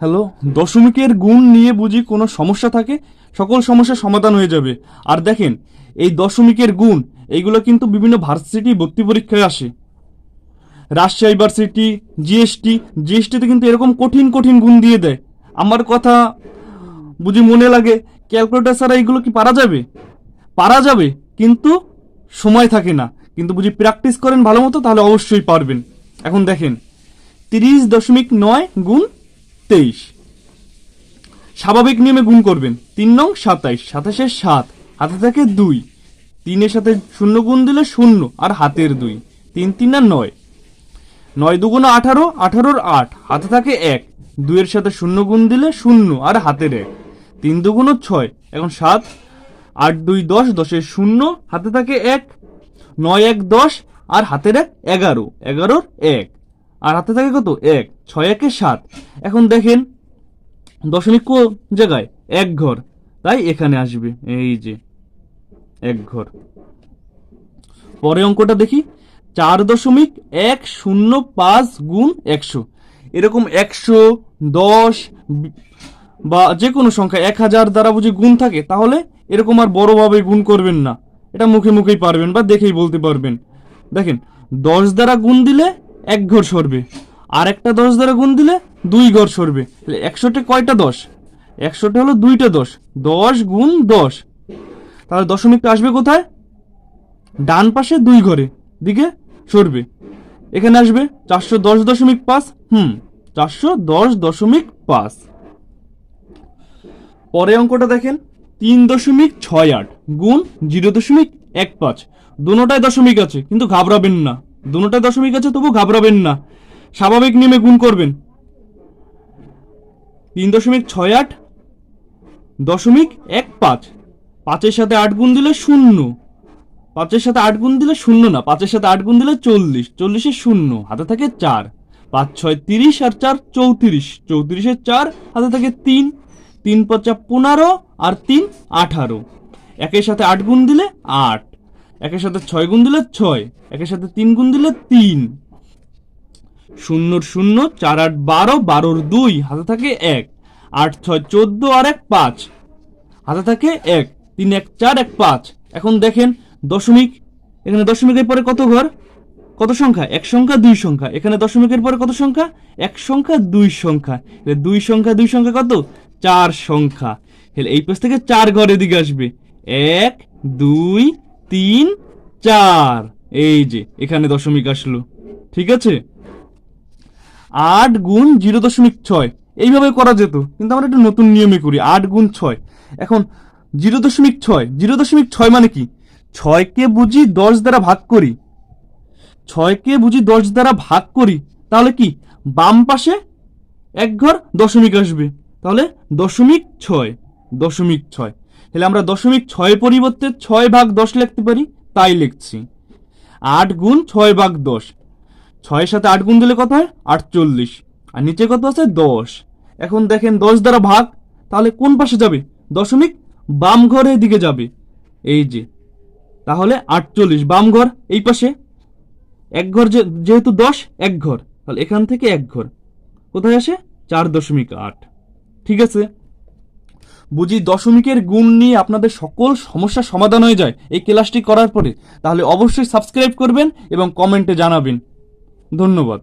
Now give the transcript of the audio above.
Hello, দশমিকের গুণ নিয়ে বুঝি কোনো সমস্যা থাকে? সকল সমস্যার সমাধান হয়ে যাবে। আর দেখেন, এই দশমিকের গুণ, এইগুলো কিন্তু বিভিন্ন ভার্সিটি ভর্তি পরীক্ষায় আসে। রাজশাহী ভার্সিটি, জিএসটি, জিএসটিতে কিন্তু এরকম কঠিন কঠিন গুণ দিয়ে দেয়। আমার কথা বুঝি মনে লাগে, ক্যালকুলেটার ছাড়া এইগুলো কি পারা যাবে? পারা যাবে, কিন্তু সময় থাকে না। কিন্তু বুঝি প্র্যাকটিস করেন ভালো মতো, তাহলে অবশ্যই পারবেন। এখন দেখেন, তিরিশ দশমিক নয় গুণ তেইশ। স্বাভাবিক নিয়মে গুণ করবেন। তিন নং সাতাইশ। সাতাশের সাত, হাতে থাকে দুই। তিনের সাথে শূন্য গুণ দিলে শূন্য আর হাতের দুই। তিন তিন আর নয়। নয় দুগুণ আঠারো, আঠারোর আট, হাতে থাকে এক। দুইয়ের সাথে শূন্য গুণ দিলে শূন্য আর হাতের এক। তিন দুগুণ ছয়, এখন সাত। আট দুই দশ, দশের শূন্য, হাতে থাকে এক। নয় এক দশ আর হাতের এক, এগারো। এগারোর এক। আর হাতে থাকে কত? এক, ছয়, একে সাত। এখন দেখেন, দশমিক কো জায়গায় এক ঘর। তাই এখানে আসবে, এই যে এক ঘর। পরে অঙ্কটা দেখি। চার দশমিক এক শূন্য পাঁচ গুণ একশো। এরকম একশো, দশ বা যে কোনো সংখ্যা এক হাজার দ্বারা বুঝি গুণ থাকে, তাহলে এরকম আর বড়ভাবে গুণ করবেন না। এটা মুখে মুখেই পারবেন বা দেখেই বলতে পারবেন। দেখেন, দশ দ্বারা গুণ দিলে এক ঘর সরবে। আর একটা দশ দ্বারা গুণ দিলে দুই ঘর সরবে। একশোটা কয়টা দশ? একশোটা হলো দুইটা দশ। দশ গুণ দশ। তাহলে দশমিকটা আসবে কোথায়? ডান পাশে দুই ঘরে। দিকে সরবে। এখানে আসবে চারশো দশ দশমিক পাঁচ। হুম, চারশো দশ দশমিক পাঁচ। পরে অঙ্কটা দেখেন। তিন দশমিক ছয় আট গুণ জিরো দশমিক এক পাঁচ। দুটোটায় দশমিক আছে, কিন্তু ঘাবড়াবেন না। দুটোটায় দশমিক আছে, তবু ঘাবড়াবেন না। স্বাভাবিক নিয়মে গুণ করবেন। তিন দশমিক ছয় আট, দশমিক এক পাঁচ। পাঁচের সাথে আট গুণ দিলে শূন্য। পাঁচের সাথে আট গুণ দিলে শূন্য না, পাঁচের সাথে আট গুণ দিলে চল্লিশ। চল্লিশে শূন্য, হাতে থাকে চার। পাঁচ, ছয়, তিরিশ আর চার, চৌত্রিশ। চৌত্রিশের চার, হাতে থাকে তিন। তিন পঁচা পনেরো আর তিন আঠারো। একের সাথে আট গুণ দিলে আট। একের সাথে ছয় গুণ দিলে ছয়, একের সাথে তিন গুণ দিলে তিন। শূন্যর শূন্য, চার আট বারো, বারোর দুই, হাতে থাকে এক। আট ছয় চোদ্দ আর এক পাঁচ, হাতে থাকে এক। তিন এক চার এক পাঁচ। এখন দেখেন দশমিক, এখানে দশমিকের পরে কত ঘর? কত সংখ্যা? এক সংখ্যা, দুই সংখ্যা। এখানে দশমিকের পরে কত সংখ্যা? এক সংখ্যা, দুই সংখ্যা। দুই সংখ্যা দুই সংখ্যা কত? চার সংখ্যা। এই পাশ থেকে চার ঘর এদিকে আসবে। এক, দুই তিন, চার। এই যে, এখানে দশমিক আসলো। ঠিক আছে? আট গুণ জিরো দশমিক ছয়। এইভাবে করা যেত, কিন্তু আমরা একটু নতুন নিয়মে করি। আট গুণ ছয়। এখন, জিরো দশমিক ছয়। জিরো দশমিক ছয় মানে কি? ছয়কে বুঝি দশ দ্বারা ভাগ করি। ছয়কে বুঝি দশ দ্বারা ভাগ করি। তাহলে কি? বাম পাশে এক ঘর দশমিক আসবে। তাহলে দশমিক ছয়। দশমিক ছয়। তাহলে আমরা দশমিক ছয় পরিবর্তে ছয় ভাগ দশ লিখতে পারি, তাই লিখছি। আট গুণ ছয় ভাগ দশ। ছয়ের সাথে আট গুণ দিলে কত হয়? আটচল্লিশ। আর নিচে কত আছে? দশ। এখন দেখেন দশ দ্বারা ভাগ, তাহলে কোন পাশে যাবে? দশমিক বাম ঘরের দিকে যাবে। এই যে, তাহলে আটচল্লিশ। বাম ঘর এই পাশে। এক ঘর যেহেতু দশ, এক ঘর। তাহলে এখান থেকে এক ঘর। কোথায় আসে? চার দশমিক আট। ঠিক আছে? বুঝি দশমিকের গুণ নিয়ে আপনাদের সকল সমস্যা সমাধান হয়ে যায় এই ক্লাসটি করার পরে। তাহলে অবশ্যই সাবস্ক্রাইব করবেন এবং কমেন্টে জানাবেন। ধন্যবাদ।